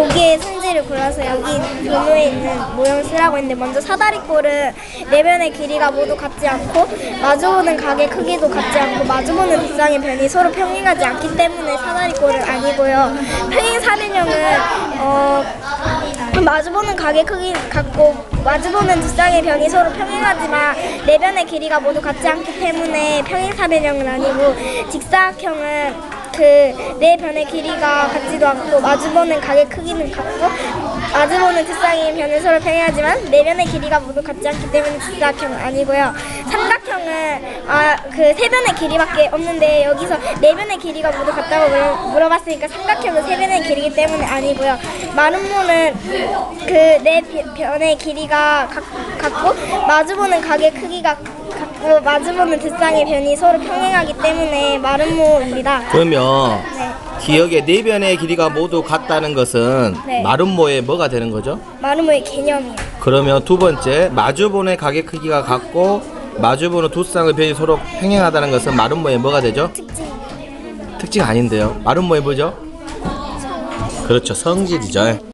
보기의 성질을 골라서 여기 교묘에 있는 모형을 쓰라고 했는데 먼저 사다리꼴은 내면의 길이가 모두 같지 않고 마주보는 각의 크기도 같지 않고 마주보는 뒷상의 변이 서로 평행하지 않기 때문에 사다리꼴은 아니고요. 평행사변형은 어, 마주보는 각의 크기 같고 마주보는 뒷상의 변이 서로 평행하지만 내변의 길이가 모두 같지 않기 때문에 평행사변형은 아니고 직사각형은 그 네 변의 길이가 같지도 않고 마주보는 각의 크기는 같고 마주보는 뒷상의 변은 서로 평행하지만 네 변의 길이가 모두 같지 않기 때문에 직사각형은 아니고요. 삼각형은 아 그 세 변의 길이밖에 없는데 여기서 네 변의 길이가 모두 같다고 물어, 물어봤으니까 삼각형은 세 변의 길이기 때문에 아니고요. 마름모는 그 네 변의 길이가 같, 같고 마주보는 각의 크기가 같고 마주보는 뒷상의 변이 서로 평행하기 때문에 마름모입니다. 그러면 네. 기억의 네 변의 길이가 모두 같다는 것은 네. 마름모의 뭐가 되는 거죠? 마름모의 개념이요. 그러면 두 번째 마주보는 각의 크기가 같고 마주보는 두 쌍의 변이 서로 평행하다는 것은 마름모의 뭐가 되죠? 특징. 특징 아닌데요. 마름모의 뭐죠? 그렇죠. 성질이죠.